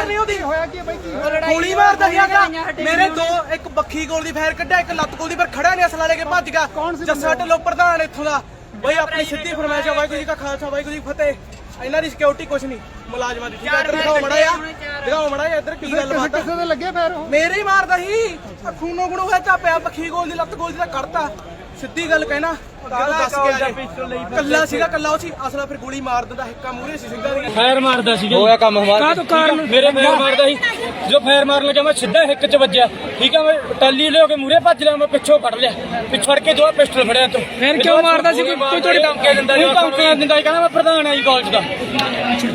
ਕਰਨੀ ਉਹਦੀ ਹੋਇਆ ਕੀ ਬਾਈ ਕੀ ਗੋਲੀ ਮਾਰਦਾ ਸੀਗਾ। ਮੇਰੇ ਦੋ ਇੱਕ ਬੱਖੀ ਗੋਲ ਦੀ ਫਾਇਰ ਕੱਢਿਆ ਇੱਕ ਲੱਤ ਗੋਲ ਦੀ ਪਰ ਖੜਾ ਨਹੀਂ ਅਸਲਾ ਲੈ ਕੇ ਭੱਜ ਗਿਆ। ਜੱਸਾ ਢਿੱਲੋਂ ਪ੍ਰਧਾਨ ਇੱਥੋਂ ਦਾ। ਬਈ ਆਪਣੀ ਸਿੱਧੀ ਫਰਮਾਇਸ਼ ਆ ਵਾਹਿਗੁਰੂ ਜੀ ਕਾ ਖਾਲਸਾ ਵਾਹਿਗੁਰੂ ਜੀ ਫਤਿਹ। ਇਹਨਾਂ ਦੀ ਸਿਕਿਉਰਿਟੀ ਕੁਛ ਨਹੀਂ। ਮੁਲਾਜ਼ਮਾਂ ਦੀ ਠੀਕ ਹੈ ਇੱਧਰ ਦਿਖਾਓ ਮੜਾ ਆ ਦਿਖਾਓ ਮੜਾ ਆ ਇੱਧਰ ਕੀ ਗੱਲ ਬਾਤ ਕਿਸੇ ਦੇ ਲੱਗੇ ਫੈਰ ਉਹ? ਮੇਰੇ ਹੀ ਮਾਰਦਾ ਸੀ। ਖੂਨੋ ਗੁਣੋ ਹੋਇਆ ਚਾਪਿਆ ਬੱਖੀ ਗੋਲ ਦੀ ਲੱਤ ਗੋਲ ਦੀ ਤਾਂ ਕੱਢਤਾ। ਸਿੱਧੀ ਗੱਲ ਕਹਿਣਾ ਕੱਲਾ ਸੀਗਾ ਕੱਲਾ ਉਹ ਸੀ ਅਸਲਾ ਫਿਰ ਗੋਲੀ ਮਾਰ ਦਿੰਦਾ ਹਿੱਕਾ ਮੂਰੇ ਸੀ ਸਿੰਘਾਂ ਦੀ ਫਾਇਰ ਮਾਰਦਾ ਸੀਗਾ ਹੋਇਆ ਕੰਮ ਹਮਾਰਾ ਕਾਹ ਤੋਂ ਕਾਰਨ ਮੇਰੇ ਫਾਇਰ ਮਾਰਦਾ ਸੀ। ਜੋ ਫਾਇਰ ਮਾਰਨ ਲੱਗਾ ਮੈਂ ਸਿੱਧਾ ਹਿੱਕ 'ਚ ਵੱਜਿਆ। ਠੀਕ ਆ ਮੈਂ ਟੱਲੀ ਲਿਓ ਕੇ ਮੂਰੇ ਭੱਜ ਲਿਆ ਮੈਂ ਪਿੱਛੋਂ ਫੜ ਲਿਆ। ਪਿੱਛ ਫੜ ਕੇ ਦੋ ਪਿਸਟਲ ਫੜਿਆ ਤੋਂ। ਫਿਰ ਕਿਉਂ ਮਾਰਦਾ ਸੀ? ਕੋਈ- ਕੋਈ ਤੁਹਾਡੀ ਧਮਕੀ ਦਿੰਦਾ ਜੀ ਧਮਕੀ ਦਿੰਦਾ ਸੀ ਕਹਿੰਦਾ ਮੈਂ ਪ੍ਰਧਾਨ ਆ ਜੀ ਕਾਲਜ ਦਾ।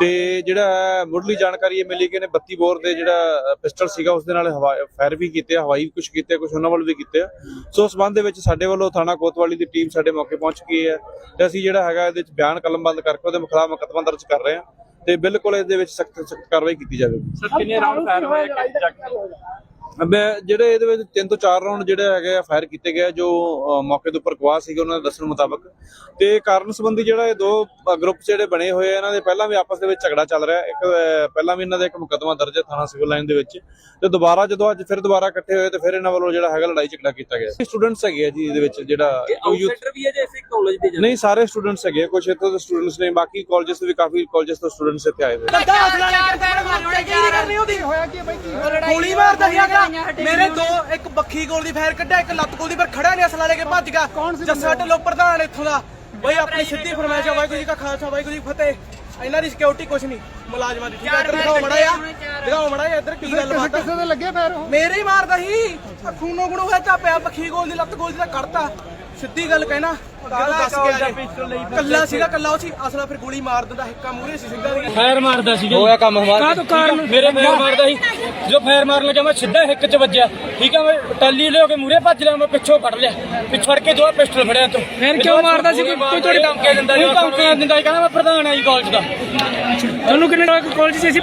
ਤੇ ਜਿਹੜਾ ਮੁੱਢਲੀ ਜਾਣਕਾਰੀ ਇਹ ਮਿਲੀ ਕਿ ਇਹਨੇ 32 ਬੋਰ ਦੇ ਜਿਹੜਾ ਪਿਸਟਲ ਸੀਗਾ ਉਸ ਦੇ ਨਾਲ ਫਾਇਰ ਵੀ ਕੀਤੇ ਹਵਾਈ ਕੁਝ ਕੀਤੇ ਕੁਝ ਉਹਨਾਂ ਵੱਲ ਵੀ ਕੀਤੇ ਸੋ ਉਸ ਸੰਬੰਧ ਦੇ ਵਿੱਚ ਸਾਡੇ ਵੱਲੋਂ ਥਾਣਾ ਕੋਤਵਾਲੀ ਦੀ ਟੀਮ ਸਾਡੇ ਮੌਕੇ ਪਹੁੰਚ ਗਈ ਹੈ ਤੇ ਅਸੀਂ ਜਿਹੜਾ ਹੈਗਾ ਇਹਦੇ ਵਿੱਚ ਬਿਆਨ ਕਲਮਬੰਦ ਕਰਕੇ ਉਹਦੇ ਖਿਲਾਫ ਮੁਕੱਦਮਾ ਦਰਜ ਕਰ ਰਹੇ ਹਾਂ ਤੇ ਬਿਲਕੁਲ ਇਹਦੇ ਵਿੱਚ ਸਖਤ ਸਖਤ ਕਾਰਵਾਈ ਕੀਤੀ ਜਾਵੇਗੀ। ਕਿੰਨੇ ਰਾਉਂਡ ਫਾਇਰ ਹੋਏ ਮੈਂ ਜਿਹੜੇ ਇਹਦੇ ਵਿੱਚ ਤਿੰਨ ਤੋਂ ਚਾਰ ਰਾਉਂਡ ਜਿਹੜੇ ਹੈਗੇ ਆ ਫਾਇਰ ਕੀਤੇ ਗਏ ਜੋ ਮੌਕੇ ਦੇ ਉੱਪਰ ਗਵਾਹ ਸੀਗੇ ਉਹਨਾਂ ਦੇ ਦੱਸਣ ਮੁਤਾਬਕ। ਤੇ ਕਾਰਨ ਸੰਬੰਧੀ ਜਿਹੜਾ ਇਹ ਦੋ ਗਰੁੱਪ ਜਿਹੜੇ ਬਣੇ ਹੋਏ ਆ ਇਹਨਾਂ ਦੇ ਪਹਿਲਾਂ ਵੀ ਆਪਸ ਦੇ ਵਿੱਚ ਝਗੜਾ ਚੱਲ ਰਿਹਾ। ਇੱਕ ਪਹਿਲਾਂ ਵੀ ਇਹਨਾਂ ਦਾ ਇੱਕ ਮੁਕੱਦਮਾ ਦਰਜ ਹੈ ਥਾਣਾ ਸਿਵਲ ਲਾਈਨ ਦੇ ਵਿੱਚ। ਤੇ ਦੁਬਾਰਾ ਜਦੋਂ ਅੱਜ ਫਿਰ ਦੁਬਾਰਾ ਇਕੱਠੇ ਹੋਏ ਤੇ ਫਿਰ ਇਹਨਾਂ ਵੱਲੋਂ ਜਿਹੜਾ ਹੈਗਾ ਲੜਾਈ ਝਗੜਾ ਕੀਤਾ ਗਿਆ। ਸਟੂਡੈਂਟਸ ਹੈਗੇ ਆ ਜੀ ਇਹਦੇ ਵਿੱਚ ਜਿਹੜਾ ਕੋਈ youth- ਵੀ ਹੈ ਜੇ ਅਸੀਂ ਕਾਲਜ ਦੇ ਨਹੀਂ ਸਾਰੇ ਸਟੂਡੈਂਟਸ ਹੈਗੇ ਆ, ਕੁਝ ਇੱਥੋਂ ਦੇ ਸਟੂਡੈਂਟਸ ਨੇ ਬਾਕੀ ਕਾਲਜਸ ਦੇ ਵੀ ਕਾਫੀ ਕਾਲਜਸ ਤੋਂ ਸਟੂਡੈਂਟਸ ਇੱਥੇ ਆਏ ਹੋਏ ਕੀ ਗੋਲੀ ਮਾਰਦਾ ਸੀਗਾ ਮੇਰੇ ਦੋ ਇੱਕ ਬੱਖੀ ਗੋਲ ਦੀ ਫਾਇਰ ਕੱਢਿਆ ਇੱਕ ਲੱਤ ਗੋਲ ਦੀ ਪਰ ਖੜਾ ਨਹੀਂ ਅਸਲਾ ਲੈ ਕੇ ਭੱਜ ਗਿਆ। ਸੀ ਜੱਸਾ ਢਿੱਲੋਂ ਪ੍ਰਧਾਨ ਇੱਥੋਂ ਦਾ। ਬਈ ਆਪਣੀ ਸਿੱਧੀ ਫਰਮਾਇਸ਼ ਆ ਵਾਹਿਗੁਰੂ ਜੀ ਕਾ ਖਾਲਸਾ ਵਾਹਿਗੁਰੂ ਜੀ ਫਤਿਹ। ਇਹਨਾਂ ਦੀ ਸਿਕਿਉਰਿਟੀ ਕੁਛ ਨਹੀਂ। ਮੁਲਾਜ਼ਮਾਂ ਦੀ ਠੀਕ ਹੈ ਇੱਧਰ ਦਿਖਾਓ ਮੜਾ ਆ ਦਿਖਾਓ ਮੜਾ ਆ ਇੱਧਰ ਕੀ ਗੱਲ ਬਾਤ ਕਿਸੇ ਦੇ ਲੱਗੇ ਫੈਰ ਉਹ? ਮੇਰੇ ਹੀ। ਮਾਰਦਾ ਸੀ ਖੂਨੋ ਗੁਣੋ ਹੋਇਆ ਚਾਪਿਆ ਬੱਖੀ ਗੋਲ ਦੀ ਲੱਤ ਗੋਲ ਦੀ ਤਾਂ ਕੱਢਤਾ। ਸਿੱਧੀ ਗੱਲ ਕਹਿਣਾ ਕੱਲਾ ਸੀਗਾ ਕੱਲਾ ਉਹ ਸੀ। ਅਸਲਾ ਫਿਰ ਗੋਲੀ ਮਾਰ ਦਿੰਦਾ ਹਿੱਕਾ ਮੂਰੇ ਸੀ ਸਿੰਘਾਂ ਦੀ ਫਾਇਰ ਮਾਰਦਾ ਸੀਗਾ ਹੋਇਆ ਕੰਮ ਹਮਾਰਾ ਕਾਹ ਤੋਂ ਕਾਰਨ ਮੇਰੇ ਫਾਇਰ ਮਾਰਦਾ ਸੀ। ਜੋ ਫਾਇਰ ਮਾਰਨ ਲੱਗਾ ਮੈਂ ਸਿੱਧਾ ਹਿੱਕ 'ਚ ਵੱਜਿਆ ਠੀਕ ਆ ਮੈਂ ਟੱਲੀ ਲਿਓ ਕੇ ਮੂਰੇ ਭੱਜ ਲਿਆ ਮੈਂ ਪਿੱਛੋਂ ਫੜ ਲਿਆ ਪਿੱਛ ਫੜ ਕੇ ਦੋ ਪਿਸਟਲ ਫੜਿਆ ਤੋਂ ਫਿਰ ਕਿਉਂ ਮਾਰਦਾ ਸੀ? ਕੋਈ- ਤੁਹਾਡੀ ਧਮਕੀ ਦਿੰਦਾ ਸੀ ਧਮਕੀ ਦਿੰਦਾ ਸੀ ਕਹਿੰਦਾ ਮੈਂ ਪ੍ਰਧਾਨ ਆ ਜੀ ਕਾਲਜ ਦਾ ਤੁਹਾਨੂੰ ਕਿੰਨੇ ਕਾਲਜ 'ਚ ਅਸੀਂ